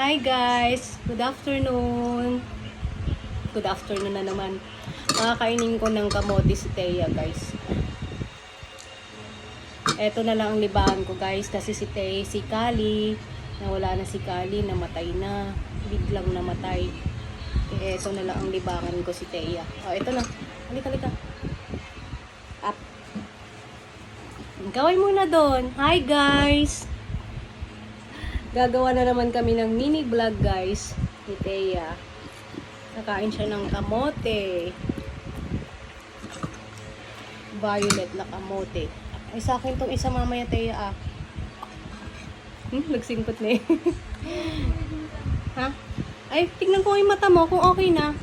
Hi guys! Good afternoon! Good afternoon na naman. Makakainin ko ng kamote si Thea guys. Eto na lang ang libangan ko guys kasi si Thea, si Kali, nawala na si Kali, namatay na. Biglang namatay. Eto na lang ang libangan ko si Thea. Oh, eto na. Halika, halika. Up. Gawin muna doon. Hi guys! Gagawa na naman kami ng mini vlog guys ni Thea. Nakain siya ng kamote. Violet na kamote. Ay sa akin tong isa mamaya Thea ah. Hmm, nagsingkot na eh. ha? Ay, tignan ko yung mata mo kung okay na.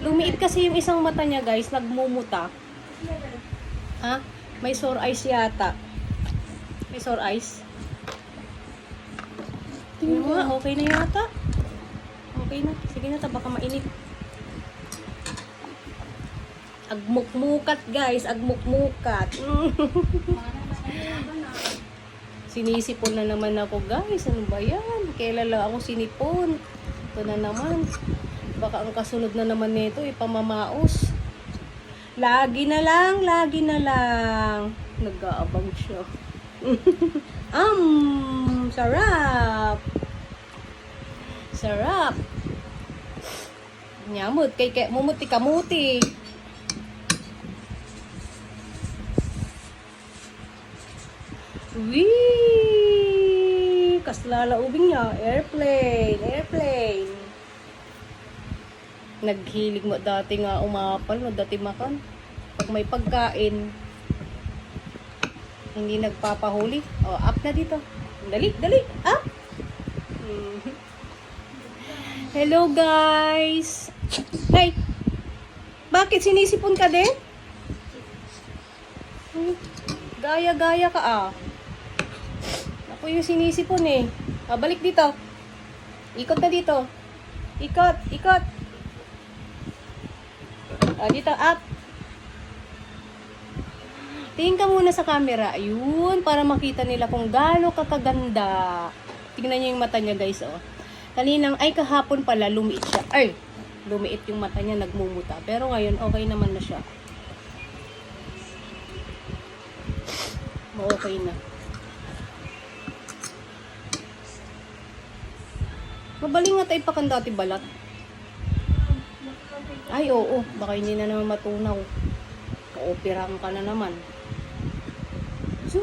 Lumiit kasi yung isang mata niya guys, nagmumuta. Ha? May sore eyes yata. May sore eyes. Tingnan mo nga, okay na yata. Okay na. Sige na, ta, baka mainit. Agmukmukat, guys. Agmukmukat. Sinisipon na naman ako, guys. Ano ba yan? Kailan lang ako sinipon. Ito na naman. Baka ang kasunod na naman nito, ipamamaos. Lagi na lang, lagi na lang. Nag-aabang siya. um, sarap. Sarap. Nyamut, kay kay mumuti kamuti. Wee! Kaslala ubing niya. Airplane, airplane. Naghilig mo dati nga umapal, no, dati makan. Pag may pagkain, hindi nagpapahuli. O, up na dito. Dali, dali, up! Mhm. Hello, guys! Hey! Bakit sinisipon ka din? Hmm, Gaya-gaya ka ah. Ako yung sinisipon eh. Ah, balik dito. Ikot na dito. Ikot, ikot. Ah, dito, up. Tingin ka muna sa camera. Ayun, para makita nila kung gaano kakaganda. Tingnan niyo yung mata niya, guys, oh. Kaninang, ay kahapon pala, lumiit siya. Ay, lumiit yung mata niya, nagmumuta. Pero ngayon, okay naman na siya. Okay na. Mabaling nga tayo pakandati balat. Ay, oo. Baka hindi na naman matunaw. Ooperahan ka na naman. So,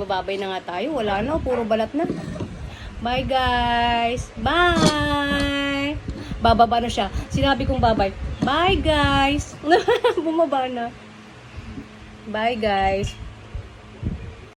Nagbababay na nga tayo. Wala na. Puro balat na. Bye, guys. Bye! Bababa na siya. Sinabi kong babay. Bye, guys! Bumaba na. Bye, guys.